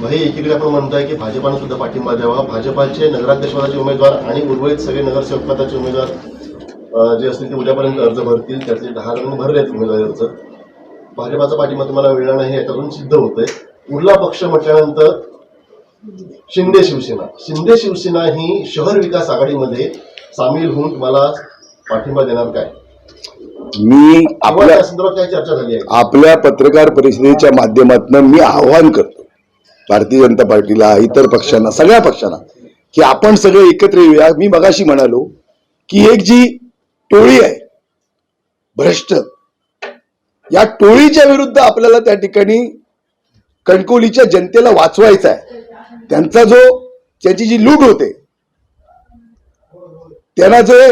भाई एकीकडे आपण म्हणताय की भाजपानं सुद्धा पाठिंबा द्यावा. भाजपाचे नगराध्यक्षपदाचे उमेदवार आणि उर्वरित सगळे नगरसेवक पदाचे उमेदवार जे असतील ते उद्यापर्यंत अर्ज भरतील. त्यातले दहा जण भरले आहेत उमेदवारी अर्ज. भाजपाचा पाठिंबा तुम्हाला मिळणार नाही याच्यातून सिद्ध होतंय. उरला पक्ष म्हटल्यानंतर शिंदे शिवसेना. शिंदे शिवसेना ही शहर विकास आघाडीमध्ये सामील होऊन तुम्हाला पाठिंबा देणार काय? मी आपल्या संदर्भात काय चर्चा झाली आहे? आपल्या पत्रकार परिषदेच्या माध्यमातून मी आव्हान करतो. भारतीय जनता पार्टीला इतर पक्षांना सगळ्या पक्षांना की आपण सगळे एकत्र येऊया. मी मगाशी म्हणालो की एक जी टोळी आहे भ्रष्ट या टोळीच्या विरुद्ध आपल्याला त्या ठिकाणी कणकोलीच्या जनतेला वाचवायचा आहे. त्यांचा जो त्याची जी लूट होते त्यांना जे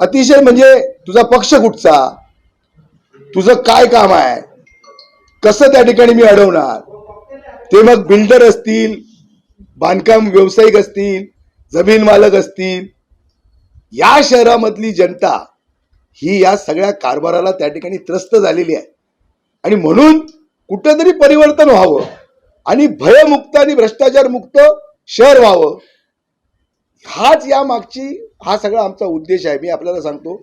अतिशय म्हणजे तुझा पक्ष कुठचा तुझं काय काम आहे कसं त्या ठिकाणी मी अडवणार ते मग बिल्डर असतील बांधकाम व्यावसायिक असतील जमीन मालक असतील या शहरामधली जनता ही या सगळ्या कारभाराला त्या ठिकाणी त्रस्त झालेली आहे. आणि म्हणून कुठंतरी परिवर्तन व्हावं आणि भयमुक्त आणि भ्रष्टाचार मुक्त शहर व्हावं. हाच या मागची हा सगळा आमचा उद्देश आहे. मी आपल्याला सांगतो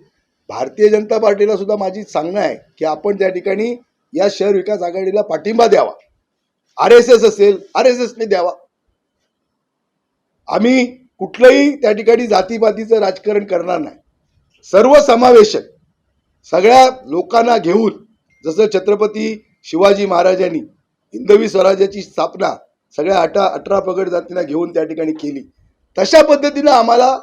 भारतीय जनता पार्टीला सुद्धा माझी सांगणं आहे की आपण त्या ठिकाणी या शहर विकास आघाडीला पाठिंबा द्यावा. आर एस एस असेल आर एस एसने द्यावा. आम्ही कुठलंही त्या ठिकाणी जातीपातीचं राजकारण करणार नाही. सर्व समावेशक सगळ्या लोकांना घेऊन जसं छत्रपती शिवाजी महाराजांनी हिंदवी स्वराज्याची स्थापना सगळ्या अठरा अठरा पगड जातींना घेऊन त्या ठिकाणी केली. तशा पद्धतीनं आम्हाला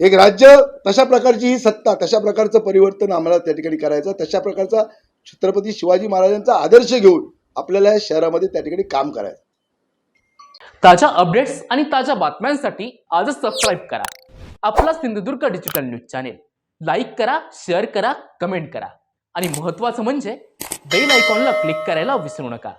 एक राज्य तशा प्रकारची ही सत्ता तशा प्रकारचं परिवर्तन आम्हाला त्या ठिकाणी करायचं तशा प्रकारचा छत्रपती शिवाजी महाराजांचा आदर्श घेऊन आपल्याला या शहरामध्ये त्या ठिकाणी काम करायचं. ताज्या अपडेट्स आणि ताज्या बातम्यांसाठी आजच सबस्क्राईब करा. आपला Sindhudurg digital news channel like करा शेअर करा कमेंट करा. आणि महत्त्वाचं म्हणजे बेल आयकॉनला क्लिक करायला विसरू नका.